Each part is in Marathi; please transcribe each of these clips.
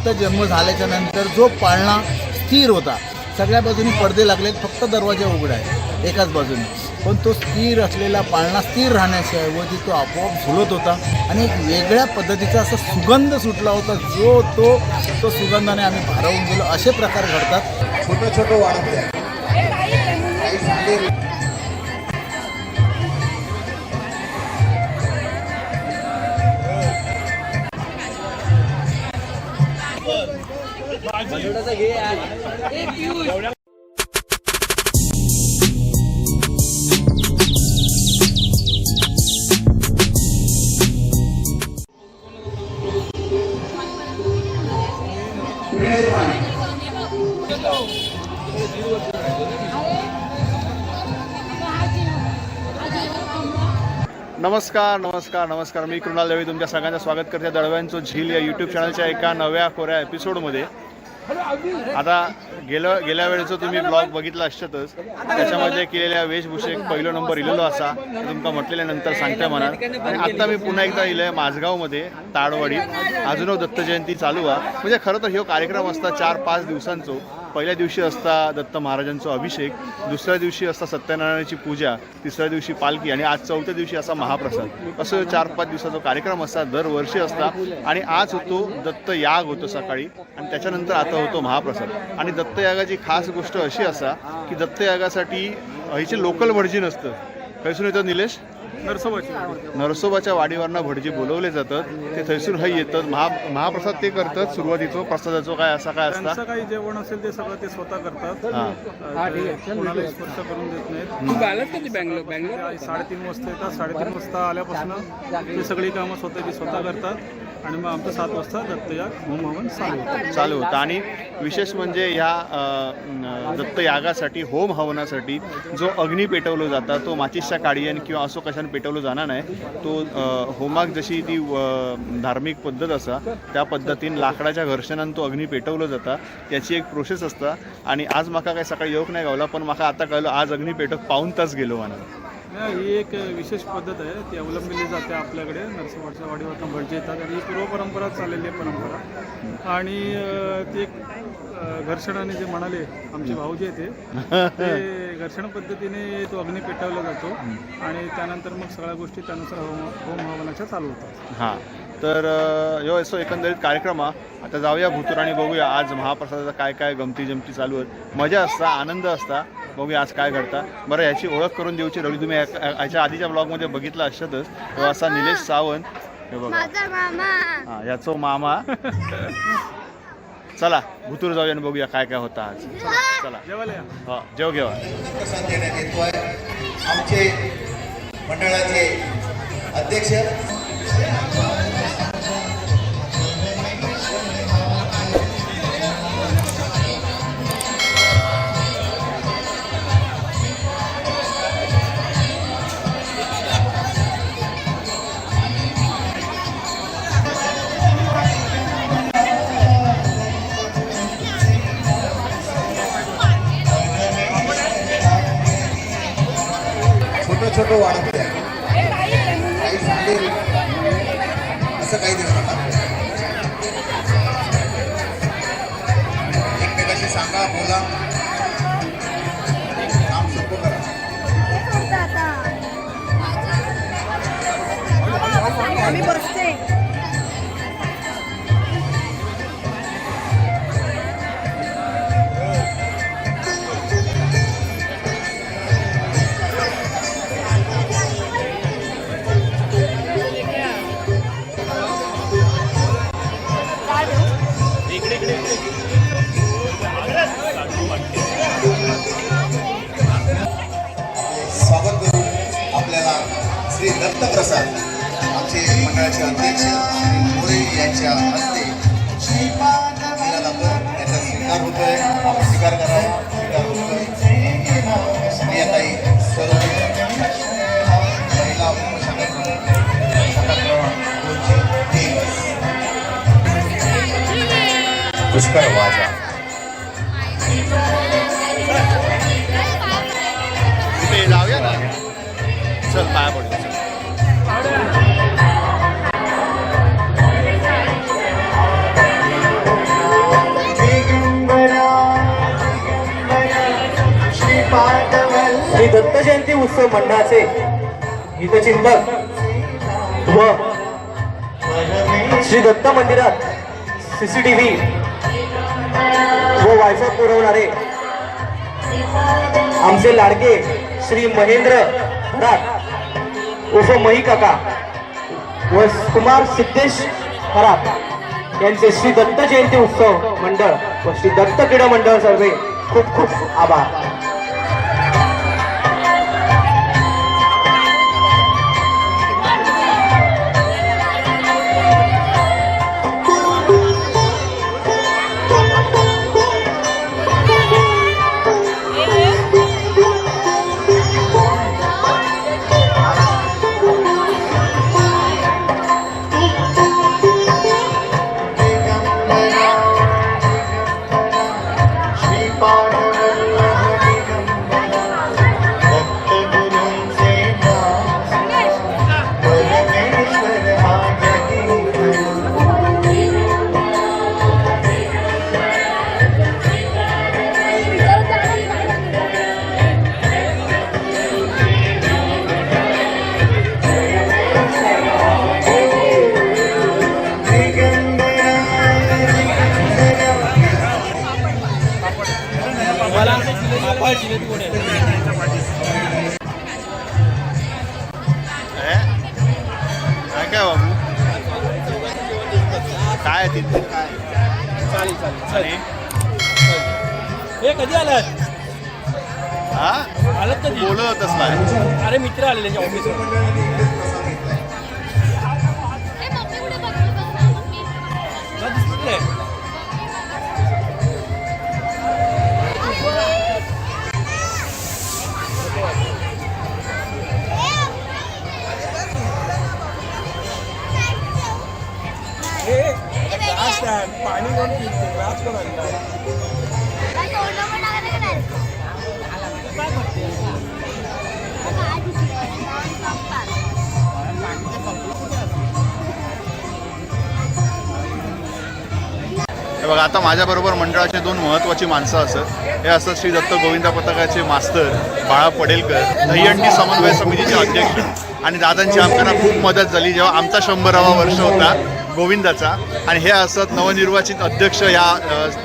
दत्त जन्म झाल्याच्यानंतर जो पाळणा स्थिर होता सगळ्या बाजूनी पडदे लागलेत फक्त दरवाजा उघडा आहे एकाच बाजूने. पण तो स्थिर असलेला पाळणा स्थिर राहण्याच्याऐवजी तो आपोआप झुलत होता आणि एक वेगळ्या पद्धतीचा असा सुगंध सुटला होता जो तो तो सुगंधाने आम्ही भारावून गेलो. असे प्रकार घडतात. छोटं छोटं वाढत आहे नमस्कार नमस्कार नमस्कार. मी कृणाल देवी तुमच्या सगळ्यांचं स्वागत करते दळव्यांचं झील या यूट्यूब चॅनलच्या एका नव्या कोऱ्या एपिसोडमध्ये आता गेलं गेल्या वेळेचं तुम्ही ब्लॉग बघितला असतातच. त्याच्यामध्ये केलेल्या वेशभूषेक पहिलो नंबर इलेलो असा. तुमका म्हटलेल्या नंतर सांगते म्हणा आणि आता मी पुन्हा एकदा इलंय माझगावमध्ये ताडवाडीत अजूनव दत्त जयंती चालू आहे. म्हणजे खरं तर हा कार्यक्रम असता चार पाच दिवसांचो. पहिल्या दिवशी असता दत्त महाराजांचा अभिषेक दुसऱ्या दिवशी असता सत्यनारायणाची पूजा तिसऱ्या दिवशी पालखी आणि आज चौथ्या दिवशी असा महाप्रसाद. असं चार पाच दिवसाचा कार्यक्रम असता दरवर्षी असता आणि आज होतो दत्त याग होतो सकाळी आणि त्याच्यानंतर आता होतो महाप्रसाद. आणि दत्तयागाची खास गोष्ट अशी असा की दत्तयागासाठी हिचे लोकल व्हर्जिन नसतं खैसून येतं निलेश? नरसोबाच्या वाडीवरनं भटजी बोलवले जातात. ते थैसून हय येतात. महा महाप्रसाद ते करतात सुरुवातीचं प्रसादाचं काय असा काय असता? त्यांचं काही जेवण असेल ते सगळं ते स्वतः करतात. हां. अं, ते कोणाला स्पर्श करून देत नाहीत. तू आलात कधी बँगलोर बँगलोर ते साडेतीन वाजता येतात. साडेतीन वाजता आल्यापासून ते सगळी कामं स्वतःची स्वतः करतात. आणि मग आमचं सात वाजता दत्तयाग होमहवन चालू होतं. चालू होतं. आणि विशेष म्हणजे ह्या दत्तयागासाठी होम हवनासाठी जो अग्नी पेटवलो जाता तो माचीसच्या काडियन किंवा असो कशाने पेटवलो जाणार नाही तो होमाक जशी ती धार्मिक पद्धत असा त्या पद्धतीन लाकडाच्या घर्षणान तो अग्नी पेटवलो जाता. त्याची एक प्रोसेस असता. आणि आज माका काही सकाळी योग नाही गावला पण माका आता कळलं आज अग्नी पेटत पाऊन तास गेलो म्हणा ही एक विशेष पद्धत आहे. ती अवलंबली जाते आपल्याकडे. नरसिंहवाडच्या वाडीवरनं भटजी येतात आणि ही पूर्व परंपरा चाललेली आहे परंपरा. आणि ती एक घर्षणाने जे म्हणाले आमचे भाऊजी आहे ते घर्षण पद्धतीने तो अग्नी पेटवला जातो. आणि त्यानंतर मग सगळ्या गोष्टी त्यानुसार होम होम हवनाच्या चालू होतात. हां. तर यो असो एकंदरीत कार्यक्रम आता जाऊया भुतूर आणि बघूया. आज महाप्रसादाचा काय काय गमती जमती चालू आहेत. मजा असता आनंद असता. बघूया आज काय घडता. बरं याची ओळख करून देऊची रवी. तुम्ही याच्या आधीच्या ब्लॉगमध्ये बघितलं असतातच तो असा निलेश सावंत. हे बघा. माझा मामा. हां याचो मामा. चला भुतूर जाऊया आणि बघूया काय काय होतं आज. चला. हा जेव घेवा. प्रसाद देण्यात येतोय. आमचे मंडळाचे अध्यक्ष. छोटं श्री दत्तप्रसाद आमचे मंडळाचे अध्यक्ष श्री मोरे यांच्या हस्ते दिला जातो त्याचा स्वीकार होतोय. आपण स्वीकार करा स्वीकार होतोय. स्त्रियाताई महिला पुष्कर वाजा. श्री दत्त जयंती उत्सव मंडळाचे हितचिंतक व श्री दत्त मंदिरात सीसीटीव्ही व वायफाय पुरवणारे आमचे लाडके श्री महेंद्र खरात उर्फ मही काका व कुमार सिद्धेश खरात यांचे श्री दत्त जयंती उत्सव मंडळ व श्री दत्त क्रीडा मंडळ सर्वे खूप खूप आभार. काय चालेल चालेल. आणि हे कधी आलात? हा? आलात कधी? बोलतच नाही. अरे मित्र आलेले ऑफिसवर पाणी कोण पिते ग्लास कोण आणतात हे बघा आता माझ्याबरोबर मंडळाचे दोन महत्त्वाची माणसं असत हे असत श्री दत्त गोविंदा पथकाचे मास्तर बाळा पडेलकर दहीहंडी समन्वय समितीचे अध्यक्ष आणि दादांची आमकांना खूप मदत झाली. जेव्हा आमचा शंभरावा वर्ष होता गोविंदाचा. आणि हे असत नवनिर्वाचित अध्यक्ष या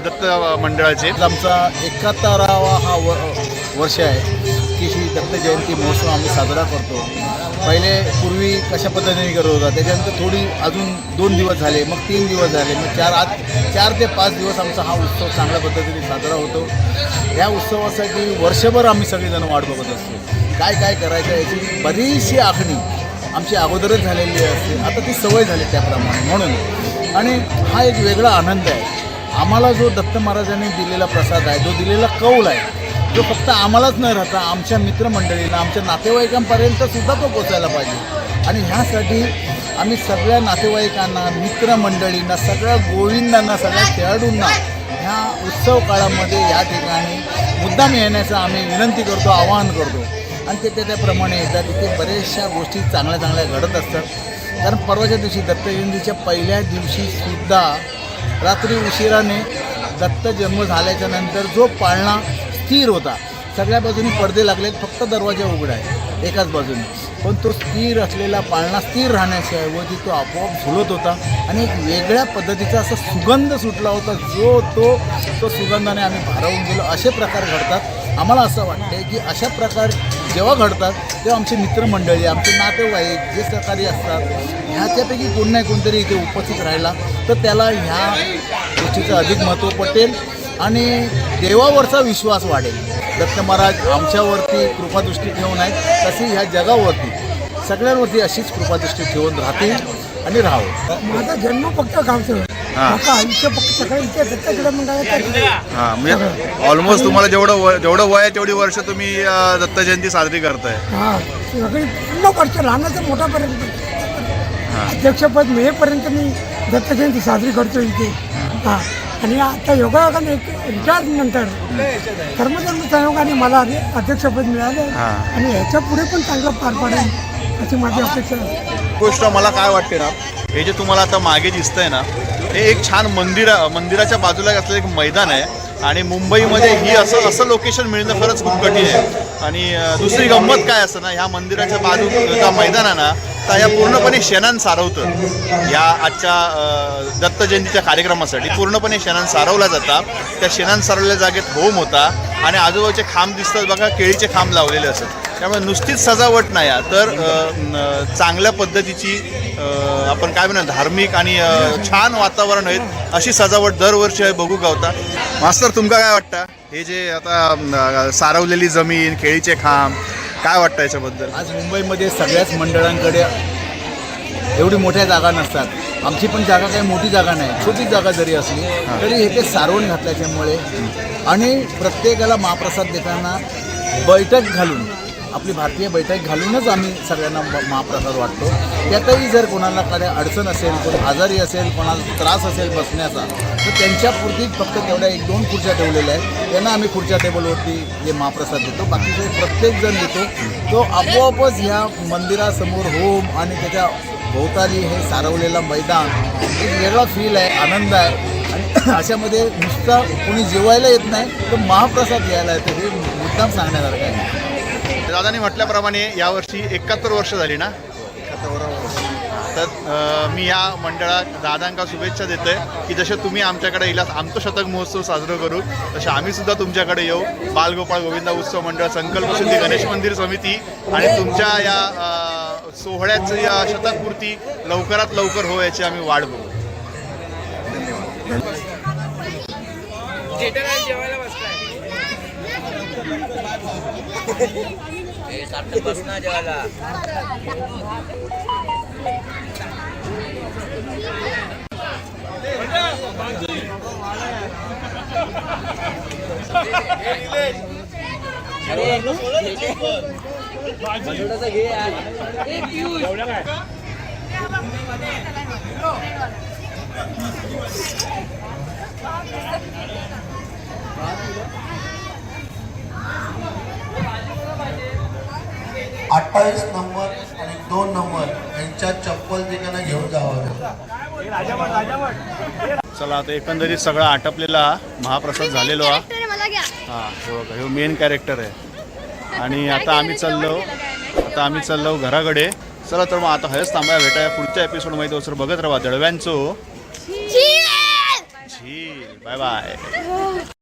दत्त मंडळाचे. आमचा एकाहत्तरावा हा व वर्ष आहे की श्री दत्त जयंती महोत्सव आम्ही साजरा करतो. पहिले पूर्वी कशा पद्धतीने करत होता त्याच्यानंतर थोडी अजून दोन दिवस झाले मग तीन दिवस झाले मग चार आज चार ते पाच दिवस आमचा हा उत्सव चांगल्या पद्धतीने साजरा होतो. या उत्सवासाठी वर्षभर आम्ही सगळेजण वाट बघत असतो. काय काय करायचं याची बरीचशी आखणी आमची अगोदरच झालेली असते. आता ती सवय झाली त्याप्रमाणे म्हणून. आणि हा एक वेगळा आनंद आहे. आम्हाला जो दत्त महाराजांनी दिलेला प्रसाद आहे जो दिलेला कौल आहे जो फक्त आम्हालाच न राहता आमच्या मित्रमंडळींना आमच्या नातेवाईकांपर्यंत सुद्धा तो पोचायला पाहिजे. आणि ह्यासाठी आम्ही सगळ्या नातेवाईकांना मित्रमंडळींना सगळ्या गोविंदांना सगळ्या खेळाडूंना ह्या उत्सव काळामध्ये या ठिकाणी मुद्दाम येण्याचं आम्ही विनंती करतो आवाहन करतो. आणि ते त्याच्याप्रमाणे येतात. तिथे बऱ्याचशा गोष्टी चांगल्या चांगल्या घडत असतात. कारण परवाच्या दिवशी दत्त जयंतीच्या पहिल्या दिवशीसुद्धा रात्री उशिराने दत्त जन्म झाल्याच्यानंतर जो पाळणा स्थिर होता. सगळ्या बाजूनी पडदे लागलेत फक्त दरवाजा उघडा आहे एकाच बाजूने. पण तो स्थिर असलेला पाळणा स्थिर राहण्याच्याऐवजी तो आपोआप झुलत होता आणि एक वेगळ्या पद्धतीचा असा सुगंध सुटला होता. जो तो तो सुगंधाने आम्ही भारावून गेलो. असे प्रकार घडतात. आम्हाला असं वाटतं की अशा प्रकार जेव्हा घडतात तेव्हा आमचे मित्रमंडळी आमचे नातेवाईक जे सहकारी असतात ह्याच्यापैकी कोण नाही कोणतरी इथे उपस्थित राहिला. तर त्याला ह्या गोष्टीचं अधिक महत्त्व पटेल आणि देवावरचा विश्वास वाढेल. दत्त महाराज आमच्यावरती कृपादृष्टी ठेवून आहेत तशी ह्या जगावरती सगळ्यांवरती अशीच कृपादृष्टी ठेवून राहतील आणि राहावं. माझा जन्म फक्त गावचं. हा. आयुष्य फक्त सगळं इथे हां म्हणजे ऑलमोस्ट तुम्हाला जेवढं वय जेवढं वय आहे तेवढी वर्ष तुम्ही अ, दत्त जयंती साजरी करताय. हा सगळी पूर्ण वर्ष लहानाचं मोठापर्यंत. अध्यक्षपद मिळेपर्यंत मी दत्त जयंती साजरी करतो इथे. हा आणि आता योगायोगाने एक रिटायर नंतर कर्मधर्म संयोगाने मला आधी अध्यक्षपद मिळालं. हा. आणि ह्याच्या पुढे पण चांगलं पार पाडेल अशी माझी अपेक्षा आहे. गोष्ट मला काय वाटते ना हे जे तुम्हाला आता मागे दिसतंय ना हे एक छान मंदिरा मंदिराच्या बाजूला असलेलं एक मैदान आहे. आणि मुंबईमध्ये ही असं असं लोकेशन मिळणं खरंच खूप कठीण आहे. आणि दुसरी गंमत काय असं ना ह्या मंदिराच्या बाजूला मैदान आहे ना तर ह्या पूर्णपणे शेणान सारवतं. ह्या आजच्या दत्त जयंतीच्या कार्यक्रमासाठी पूर्णपणे शेणान सारवला जातात त्या शेणान सारवलेल्या जागेत होम होता. आणि आजूबाजूचे खांब दिसतात बघा केळीचे खांब लावलेले असतात त्यामुळे नुसतीच सजावट नाही आहे, तर चांगल्या पद्धतीची आपण काय म्हणू धार्मिक आणि छान वातावरण आहेत अशी सजावट दरवर्षी आहे बघू गावता. मास्तर तुमका काय वाटतं? हे जे आता सारवलेली जमीन केळीचे खांब काय वाटतं याच्याबद्दल? आज मुंबईमध्ये सगळ्याच मंडळांकडे एवढी मोठ्या जागा नसतात. आमची पण जागा काही मोठी जागा नाही छोटी जागा जरी असली तरी हे ते सारवून घातल्याच्यामुळे आणि प्रत्येकाला महाप्रसाद देताना बैठक घालून आपली भारतीय बैठक घालूनच आम्ही सगळ्यांना म- महाप्रसाद वाटतो. त्यातही जर कोणाला काही अडचण असेल कोणी आजारी असेल कोणाला त्रास असेल बसण्याचा तर त्यांच्यापुरतीच फक्त तेवढ्या एक दोन खुर्च्या ठेवलेल्या आहेत. त्यांना आम्ही खुर्च्या टेबलवरती जे महाप्रसाद देतो. बाकीचे प्रत्येक जण देतो तो आपोआपच ह्या मंदिरासमोर होम आणि त्याच्या भोवताली हे सारवलेलं मैदान एक वेगळा फील आहे आनंद आहे. आणि अशामध्ये नुसतं कोणी जेवायला येत नाही तर महाप्रसाद घ्यायला येतो. हे मुद्दाम सांगण्यासारखं आहे. दादानी म्हटल्याप्रमाणे यावर्षी एकाहत्तर वर्ष झाली ना? तर मी या मंडळात दादांका शुभेच्छा देतोय की जसे तुम्ही आमच्याकडे येलात आमचं शतक महोत्सव साजरा करू तसे आम्ही सुद्धा तुमच्याकडे येऊ. बालगोपाळ गोविंदा उत्सव मंडळ संकल्प सिद्धी गणेश मंदिर समिती आणि तुमच्या या सोहळ्याचं या शतकपूर्ती लवकरात लवकर हो याची आम्ही वाट बघू. जेवायला बसलाय अठ्ठावीस नंबर आणि दोन नंबर यांच्या चप्पल ठिकाणा घेऊन जावं. चला आता एकंदरीत सगळा आटपलेला महाप्रसाद झालेलो हा. Character मला घ्या. हा हे बघा हे मेन कॅरेक्टर आहे. आणि आता आम्ही चाललो आता आम्ही चाललो घराकडे. चला तर मग आता हयच थांबाया भेटाया. पुढच्या एपिसोडमध्ये सर बघत राहा दळव्यांचो. Bye bye